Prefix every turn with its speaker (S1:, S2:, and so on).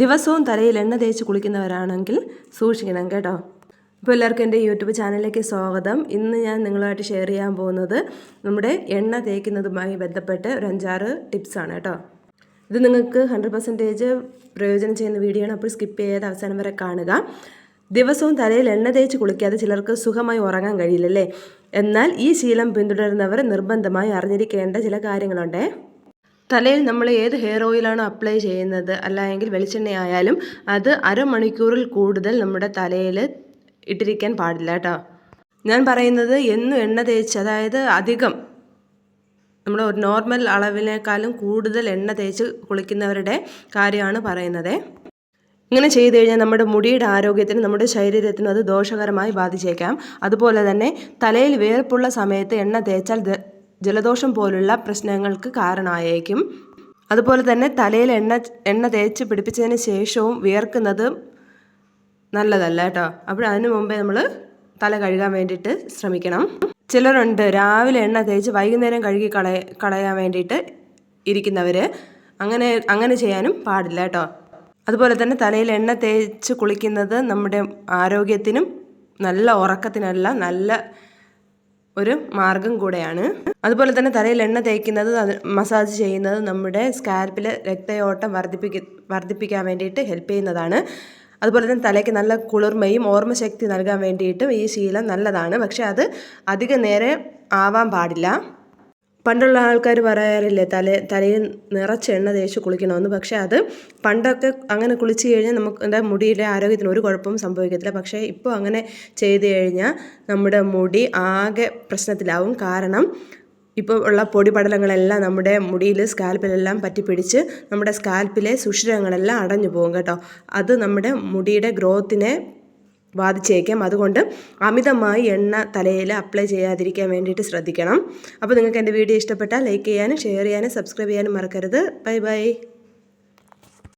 S1: ദിവസവും തലയിൽ എണ്ണ തേച്ച് കുളിക്കുന്നവരാണെങ്കിൽ സൂക്ഷിക്കണം കേട്ടോ. ഇപ്പോൾ എല്ലാവർക്കും എന്റെ യൂട്യൂബ് ചാനലിലേക്ക് സ്വാഗതം. ഇന്ന് ഞാൻ നിങ്ങളുമായിട്ട് ഷെയർ ചെയ്യാൻ പോകുന്നത് നമ്മുടെ എണ്ണ തേക്കുന്നതുമായി ബന്ധപ്പെട്ട് ഒരു അഞ്ചാറ് ടിപ്സാണ് കേട്ടോ. ഇത് നിങ്ങൾക്ക് ഹൺഡ്രഡ് പെർസെന്റേജ് പ്രയോജനം ചെയ്യുന്ന വീഡിയോ ആണ്. അപ്പോൾ സ്കിപ്പ് ചെയ്യാതെ അവസാനം വരെ കാണുക. ദിവസവും തലയിൽ എണ്ണ തേച്ച് കുളിക്കാതെ ചിലർക്ക് സുഖമായി ഉറങ്ങാൻ കഴിയില്ലല്ലേ? എന്നാൽ ഈ ശീലം പിന്തുടരുന്നവർ നിർബന്ധമായി അറിഞ്ഞിരിക്കേണ്ട ചില കാര്യങ്ങളുണ്ടേ. തലയിൽ നമ്മൾ ഏത് ഹെയർ ഓയിലാണോ അപ്ലൈ ചെയ്യുന്നത് അല്ലെങ്കിൽ വെളിച്ചെണ്ണ ആയാലും അത് അരമണിക്കൂറിൽ കൂടുതൽ നമ്മുടെ തലയിൽ ഇട്ടിരിക്കാൻ പാടില്ല കേട്ടോ. ഞാൻ പറയുന്നത് എന്നും എണ്ണ തേച്ച് അതായത് അധികം നമ്മൾ ഒരു നോർമൽ അളവിനേക്കാളും കൂടുതൽ എണ്ണ തേച്ച് കുളിക്കുന്നവരുടെ കാര്യമാണ് പറയുന്നത്. ഇങ്ങനെ ചെയ്തു കഴിഞ്ഞാൽ നമ്മുടെ മുടിയുടെ ആരോഗ്യത്തിന് നമ്മുടെ ശരീരത്തിനും അത് ദോഷകരമായി ബാധിച്ചേക്കാം. അതുപോലെ തന്നെ തലയിൽ വേർപ്പുള്ള സമയത്ത് എണ്ണ തേച്ചാൽ ജലദോഷം പോലുള്ള പ്രശ്നങ്ങൾക്ക് കാരണമായേക്കും. അതുപോലെ തന്നെ തലയിൽ എണ്ണ എണ്ണ തേച്ച് പിടിപ്പിച്ചതിന് ശേഷവും വിയർക്കുന്നത് നല്ലതല്ല കേട്ടോ. അപ്പോൾ അതിനു മുമ്പേ നമ്മൾ തല കഴുകാൻ വേണ്ടിയിട്ട് ശ്രമിക്കണം. ചിലരുണ്ട് രാവിലെ എണ്ണ തേച്ച് വൈകുന്നേരം കഴുകി കളയ കളയാൻ വേണ്ടിയിട്ട് ഇരിക്കുന്നവർ അങ്ങനെ അങ്ങനെ ചെയ്യാനും പാടില്ല കേട്ടോ. അതുപോലെ തന്നെ തലയിൽ എണ്ണ തേച്ച് കുളിക്കുന്നത് നമ്മുടെ ആരോഗ്യത്തിനും നല്ല ഉറക്കത്തിനല്ല നല്ല ഒരു മാർഗം കൂടെയാണ്. അതുപോലെ തന്നെ തലയിൽ എണ്ണ തേക്കുന്നത് മസാജ് ചെയ്യുന്നത് നമ്മുടെ സ്കാൽപ്പിലെ രക്തയോട്ടം വർദ്ധിപ്പിക്ക വർദ്ധിപ്പിക്കാൻ വേണ്ടിയിട്ട് ഹെൽപ്പ് ചെയ്യുന്നതാണ്. അതുപോലെ തന്നെ തലയ്ക്ക് നല്ല കുളിർമയും ഓർമ്മശക്തി നൽകാൻ വേണ്ടിയിട്ടും ഈ ശീലം നല്ലതാണ്. പക്ഷേ അത് അധിക നേരം ആവാൻ പാടില്ല. പണ്ടുള്ള ആൾക്കാർ പറയാറില്ലേ തല തലയിൽ നിറച്ച് എണ്ണ തേച്ച് കുളിക്കണമെന്ന്. പക്ഷേ അത് പണ്ടൊക്കെ അങ്ങനെ കുളിച്ച് കഴിഞ്ഞാൽ നമുക്ക് എന്താ മുടിയിലെ ആരോഗ്യത്തിന് ഒരു കുഴപ്പവും സംഭവിക്കത്തില്ല. പക്ഷേ ഇപ്പോൾ അങ്ങനെ ചെയ്ത് കഴിഞ്ഞാൽ നമ്മുടെ മുടി ആകെ പ്രശ്നത്തിലാവും. കാരണം ഇപ്പോൾ ഉള്ള പൊടിപടലങ്ങളെല്ലാം നമ്മുടെ മുടിയിൽ സ്കാൽപ്പിലെല്ലാം പറ്റിപ്പിടിച്ച് നമ്മുടെ സ്കാൽപ്പിലെ സുഷിരങ്ങളെല്ലാം അടഞ്ഞു പോകും കേട്ടോ. അത് നമ്മുടെ മുടിയുടെ ഗ്രോത്തിനെ ബാധിച്ചേക്കാം. അതുകൊണ്ട് അമിതമായി എണ്ണ തലയിൽ അപ്ലൈ ചെയ്യാതിരിക്കാൻ വേണ്ടിയിട്ട് ശ്രദ്ധിക്കണം. അപ്പോൾ നിങ്ങൾക്ക് എന്റെ വീഡിയോ ഇഷ്ടപ്പെട്ടാൽ ലൈക്ക് ചെയ്യാനും ഷെയർ ചെയ്യാനും സബ്സ്ക്രൈബ് ചെയ്യാനും മറക്കരുത്. Bye bye